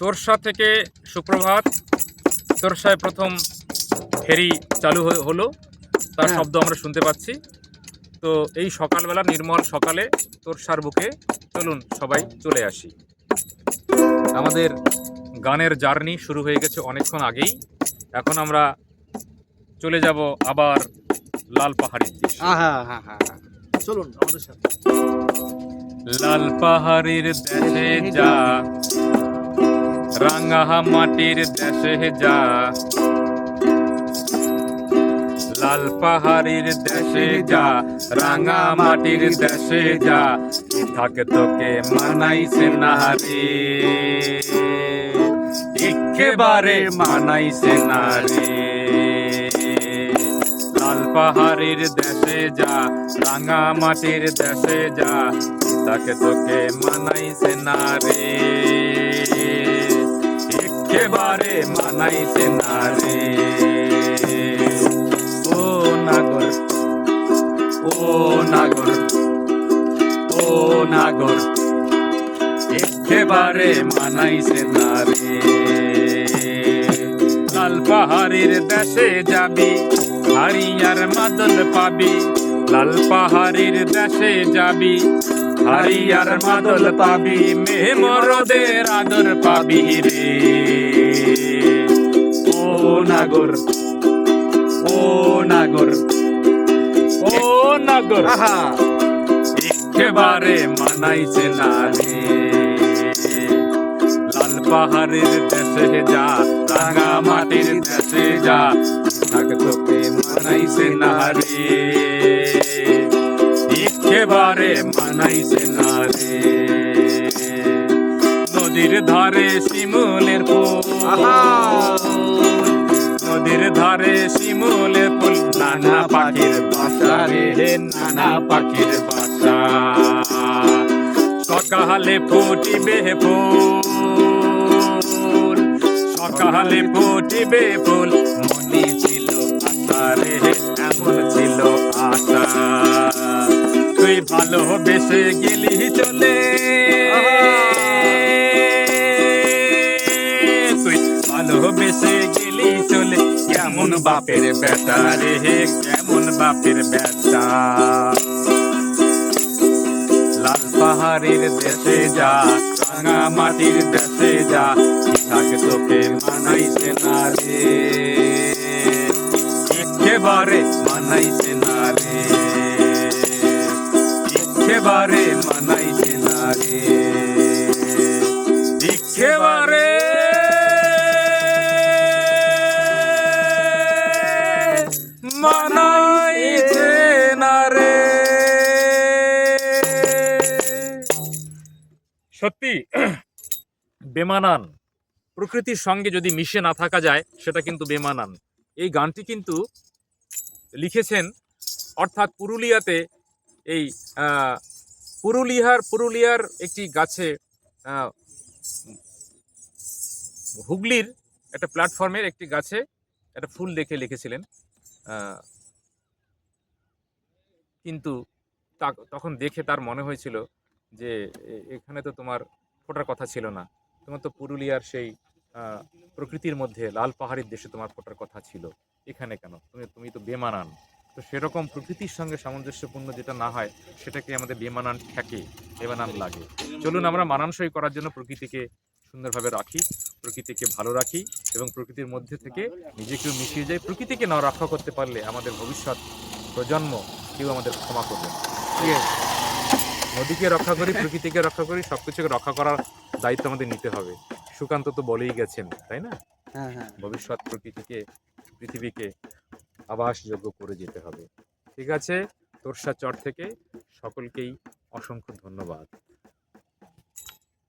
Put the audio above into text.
তোরসা থেকে সুপ্রভাত। তোরসায় প্রথম ফেরি চালু হলো। তার হ্যাঁ। শব্দ আমরা শুনতে পাচ্ছি। তো এই সকালবেলা নির্মল সকালে তোরসার বুকে চলুন সবাই চলে আসি। আমাদের গানের জার্নি শুরু হয়ে গেছে অনেকক্ষণ আগেই। এখন আমরা চলে যাব আবার লাল পাহাড়ির দেশে হা। চলুন আমাদের সাথে। লাল পাহাড়ির দেশে যা রাঙা মাটির দেশে যা। লাল পাহাড়ির দেশে যা, রাঙা মাটির দেশে যা থাকে তোকে মানাইছে না রে একেবারে মানাইছে না রে লাল পাহাড়ির দেশে যা, রাঙা মাটির দেশে যা তাকে তোকে মানাইছে না একেবারে মানাইছে না ও নাগর ও নাগর ও নাগর, একেবারে মানাইছে না রে লাল পাহাড়ের দেশে যাবি হারিয়ার মাদল পাবি লাল পাহাড়ের দেশে যাবি হারিয়ার মাদল পাবি মেয়ে মরদের আদর পাবি রে। ও নাগর ও নাগর ও নাগর। একেবারে মানাইছে না রে। লাল পাহাড়ের দেশে যা রাঙা মাটির দেশে যা তোকে মানাইছে না রে। মানাইছে না রে নদীর ধারে শিমুলের ফুল। নদীর ধারে শিমুলে ফুল। নানা পাখির বাসা রে নানা পাখির বাসা। সকালে ফুটিবে ফুল। সকালে ফুটিবে ফুল। মনে ছিল আশা রে এমন ছিল ভালোবেসে গেলি চলে। তুই ভালোবেসে গেলি চলে। কেমন বাপের বেটা রে, কেমন বাপের বেটা লাল পাহাড়ের দেশে যা রাঙা মাটির দেশে যা থাকে তোকে মানাইছে না রে। একেবারে মানাইছে না একেবারে না রে মানাইছে না রে। সত্যি, বেমানান। প্রকৃতির সঙ্গে যদি মিশে না থাকা যায়, সেটা কিন্তু বেমানান। এই গানটি কিন্তু লিখেছেন অর্থাৎ পুরুলিয়াতে এই পুরুলিয়ার পুরুলিয়ার একটি গাছে হুগলির একটা প্ল্যাটফর্মের একটি গাছে একটা ফুল দেখে লিখেছিলেন। কিন্তু তখন দেখে তার মনে হয়েছিল যে এখানে তো তোমার ফোটার কথা ছিল না। তোমার তো পুরুলিয়ার সেই প্রকৃতির মধ্যে লাল পাহাড়ির দেশে তোমার ফোটার কথা ছিল। এখানে কেন? তুমি তুমি তো বেমানান। তো সেরকম প্রকৃতির সঙ্গে সামঞ্জস্যপূর্ণ যেটা না হয় সেটাকে আমাদের বেমানান ঠেকে বেমানান লাগে। চলুন আমরা মানানসই করার জন্য প্রকৃতিকে সুন্দরভাবে রাখি প্রকৃতিকে ভালো রাখি এবং প্রকৃতির মধ্যে থেকে নিজেকেও মিশিয়ে যাই প্রকৃতিকে না রক্ষা করতে পারলে আমাদের ভবিষ্যৎ প্রজন্ম কেউ আমাদের ক্ষমা করবে ঠিক আছে? নদীকে রক্ষা করি প্রকৃতিকে রক্ষা করি সব কিছুকে রক্ষা করার দায়িত্ব আমাদের নিতে হবে। সুকান্ত তো বলেই গেছেন তাই না? হ্যাঁ হ্যাঁ। ভবিষ্যৎ প্রকৃতিকে পৃথিবীকে আবাসযোগ্য করে যেতে হবে। ঠিক আছে? তোরসা চর থেকে সকলকেই অসংখ্য ধন্যবাদ।